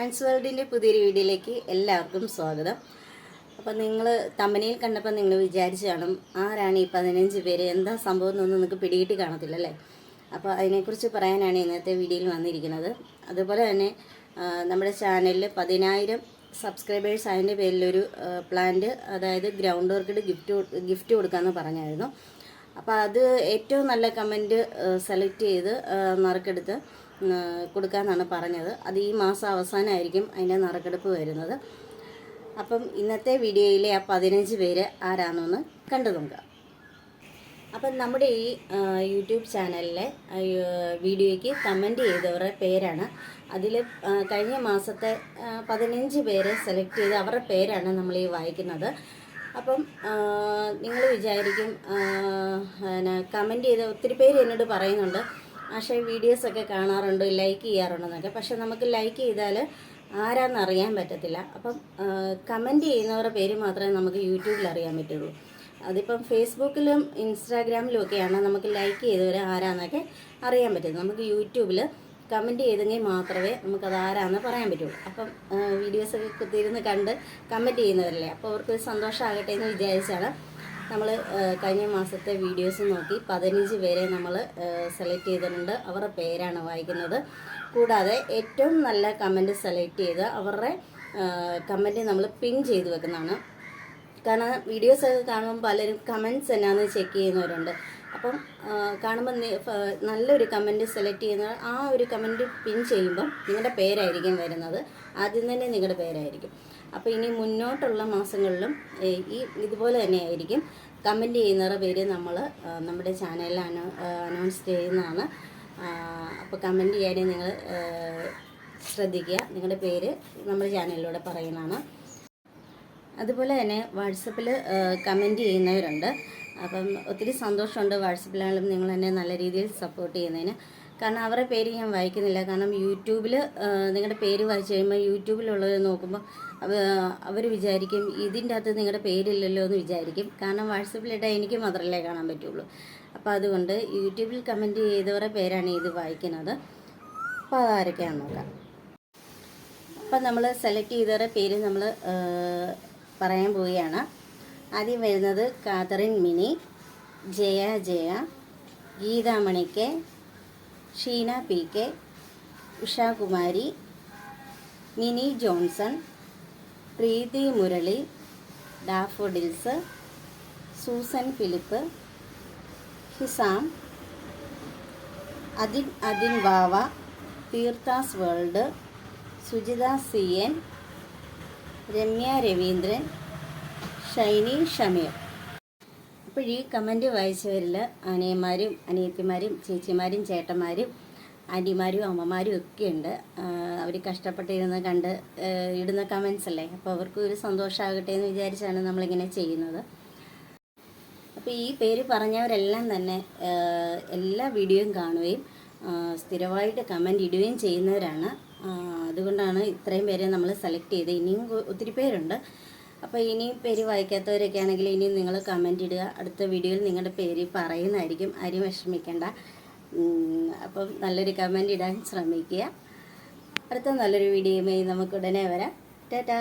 ആൻസ് വേൾഡിന്റെ പുതിയൊരു വീഡിയോയിലേക്ക് എല്ലാവർക്കും സ്വാഗതം. അപ്പോൾ നിങ്ങൾ തമ്മനയിൽ കണ്ടപ്പോൾ നിങ്ങൾ വിചാരിച്ചു കാണും ആരാണ് ഈ പതിനഞ്ച് പേര്? എന്താ സംഭവം എന്നൊന്നും നിങ്ങൾക്ക് പിടികിട്ടി കാണത്തില്ല അല്ലേ? അപ്പോൾ അതിനെക്കുറിച്ച് പറയാനാണ് ഇന്നത്തെ വീഡിയോയിൽ വന്നിരിക്കുന്നത്. അതുപോലെ തന്നെ നമ്മുടെ ചാനലിൽ പതിനായിരം സബ്സ്ക്രൈബേഴ്സ് അതിന്റെ പേരിലൊരു പ്ലാന്റ് അതായത് ഗ്രൗണ്ട് വർക്കിഡ് ഗിഫ്റ്റ് ഗിഫ്റ്റ് കൊടുക്കാമെന്ന് പറഞ്ഞായിരുന്നു. അപ്പോൾ അത് ഏറ്റവും നല്ല കമന്റ് സെലക്ട് ചെയ്ത് നറുക്കെടുത്ത് കൊടുക്കാമെന്നാണ് പറഞ്ഞത്. അത് ഈ മാസം അവസാനമായിരിക്കും അതിന്റെ നറുക്കെടുപ്പ് വരുന്നത്. അപ്പം ഇന്നത്തെ വീഡിയോയിലെ ആ പതിനഞ്ച് പേര് ആരാണെന്ന് കണ്ടു നോക്കാം അപ്പം നമ്മുടെ ഈ യൂട്യൂബ് ചാനലിലെ വീഡിയോയ്ക്ക് കമന്റ് ചെയ്തവരുടെ പേരാണ്. അതിൽ കഴിഞ്ഞ മാസത്തെ പതിനഞ്ച് പേരെ സെലക്ട് ചെയ്ത് അവരുടെ പേരാണ് നമ്മൾ ഈ വായിക്കുന്നത്. അപ്പം നിങ്ങൾ വിചാരിക്കും കമന്റ് ചെയ്ത ഒത്തിരി പേര് എന്നോട് പറയുന്നുണ്ട്. പക്ഷേ വീഡിയോസൊക്കെ കാണാറുണ്ട് ലൈക്ക് ചെയ്യാറുണ്ടെന്നൊക്കെ. പക്ഷെ നമുക്ക് ലൈക്ക് ചെയ്താൽ ആരാന്ന് അറിയാൻ പറ്റത്തില്ല. അപ്പം കമന്റ് ചെയ്യുന്നവരുടെ പേര് മാത്രമേ നമുക്ക് യൂട്യൂബിൽ അറിയാൻ പറ്റുള്ളൂ. അതിപ്പം ഫേസ്ബുക്കിലും ഇൻസ്റ്റാഗ്രാമിലും ഒക്കെയാണ് നമുക്ക് ലൈക്ക് ചെയ്തവർ ആരാന്നൊക്കെ അറിയാൻ പറ്റുന്നത്. നമുക്ക് യൂട്യൂബിൽ കമന്റ് ചെയ്തെങ്കിൽ മാത്രമേ നമുക്കത് ആരാന്ന് പറയാൻ പറ്റുള്ളൂ. അപ്പം വീഡിയോസൊക്കെ കുത്തിയിരുന്ന് കണ്ട് കമന്റ് ചെയ്യുന്നവരല്ലേ? അപ്പോൾ അവർക്ക് ഒരു സന്തോഷമാകട്ടെ എന്ന് വിചാരിച്ചാണ് നമ്മൾ കഴിഞ്ഞ മാസത്തെ വീഡിയോസ് നോക്കി പതിനഞ്ച് പേരെ നമ്മൾ സെലക്ട് ചെയ്തിട്ടുണ്ട്. അവരുടെ പേരാണ് വായിക്കുന്നത്. കൂടാതെ ഏറ്റവും നല്ല കമന്റ് സെലക്ട് ചെയ്ത് അവരുടെ കമന്റ് നമ്മൾ പിൻ ചെയ്ത് വെക്കുന്നതാണ്. കാരണം വീഡിയോസ് ഒക്കെ കാണുമ്പോൾ പലരും കമന്റ്സ് എന്നാന്ന് ചെക്ക് ചെയ്യുന്നവരുണ്ട്. അപ്പം കാണുമ്പോൾ നല്ലൊരു കമന്റ് സെലക്ട് ചെയ്യുന്ന ആ ഒരു കമന്റ് പിൻ ചെയ്യുമ്പം നിങ്ങളുടെ പേരായിരിക്കും വരുന്നത്. ആദ്യം തന്നെ നിങ്ങളുടെ പേരായിരിക്കും. അപ്പോൾ ഇനി മുന്നോട്ടുള്ള മാസങ്ങളിലും ഈ ഇതുപോലെ തന്നെ ആയിരിക്കും കമന്റ് ചെയ്യുന്നവരുടെ പേര് നമ്മൾ നമ്മുടെ ചാനലിൽ അനൗ അനൗൺസ് ചെയ്യുന്നതാണ്. അപ്പോൾ കമന്റ് ചെയ്യാനും നിങ്ങൾ ശ്രദ്ധിക്കുക. നിങ്ങളുടെ പേര് നമ്മുടെ ചാനലിലൂടെ പറയുന്നതാണ്. അതുപോലെ തന്നെ വാട്സപ്പിൽ കമന്റ് ചെയ്യുന്നവരുണ്ട്. അപ്പം ഒത്തിരി സന്തോഷമുണ്ട് വാട്സപ്പിലാണെങ്കിലും നിങ്ങൾ എന്നെ നല്ല രീതിയിൽ സപ്പോർട്ട് ചെയ്യുന്നതിന്. കാരണം അവരുടെ പേര് ഞാൻ വായിക്കുന്നില്ല. കാരണം യൂട്യൂബിൽ നിങ്ങളുടെ പേര് വായിച്ചു കഴിയുമ്പോൾ യൂട്യൂബിലുള്ളത് നോക്കുമ്പോൾ അവർ വിചാരിക്കും ഇതിന്റെ അകത്ത് നിങ്ങളുടെ പേരില്ലല്ലോ എന്ന് വിചാരിക്കും. കാരണം വാട്സപ്പിലിട്ടാൽ എനിക്ക് മാത്രമല്ലേ കാണാൻ പറ്റുള്ളൂ. അപ്പോൾ അതുകൊണ്ട് യൂട്യൂബിൽ കമന്റ് ചെയ്തവരുടെ പേരാണ് ഇത് വായിക്കുന്നത്. അപ്പോൾ അതാരൊക്കെയാണെന്ന് നോക്കാം. അപ്പം നമ്മൾ സെലക്ട് ചെയ്തവരുടെ പേര് നമ്മൾ പറയാൻ പോവുകയാണ്. ആദ്യം വരുന്നത് Catherine Mini Jaya Jaya Geethamani K Sheena P K Ushakumari Mini Johnson Preethi Murali Daffodils Susan Philip Hisam Athin Athin Bava Theerthas World Sujitha C N Ramya Raveendran Shiny Shameer. അപ്പോൾ ഈ comment വായിച്ചവരിൽ അനിയന്മാരും അനിയത്തിമാരും ചേച്ചിമാരും ചേട്ടന്മാരും ആന്റിമാരും അമ്മമാരും ഒക്കെ ഉണ്ട്. അവർ കഷ്ടപ്പെട്ടിരുന്ന് കണ്ട് ഇടുന്ന comments അല്ലേ? അപ്പോൾ അവർക്ക് ഒരു സന്തോഷമാകട്ടെ എന്ന് വിചാരിച്ചാണ് നമ്മളിങ്ങനെ ചെയ്യുന്നത്. അപ്പോൾ ഈ പേര് പറഞ്ഞവരെല്ലാം തന്നെ എല്ലാ വീഡിയോയും കാണുകയും സ്ഥിരമായിട്ട് കമന്റ് ഇടുകയും ചെയ്യുന്നവരാണ്. അതുകൊണ്ടാണ് ഇത്രയും പേരെ നമ്മൾ സെലക്ട് ചെയ്ത് ഇനിയും ഒത്തിരി പേരുണ്ട്. അപ്പോൾ ഇനി പേര് വായിക്കാത്തവരൊക്കെ ആണെങ്കിൽ ഇനിയും നിങ്ങൾ കമന്റ് ഇടുക. അടുത്ത വീഡിയോയിൽ നിങ്ങളുടെ പേര് പറയുന്നതായിരിക്കും. ആരും വിഷമിക്കേണ്ട. അപ്പം നല്ലൊരു കമന്റ് ഇടാൻ ശ്രമിക്കുക. അടുത്ത നല്ലൊരു വീഡിയോയുമായി നമുക്ക് ഉടനെ വരാം. ടാറ്റാ.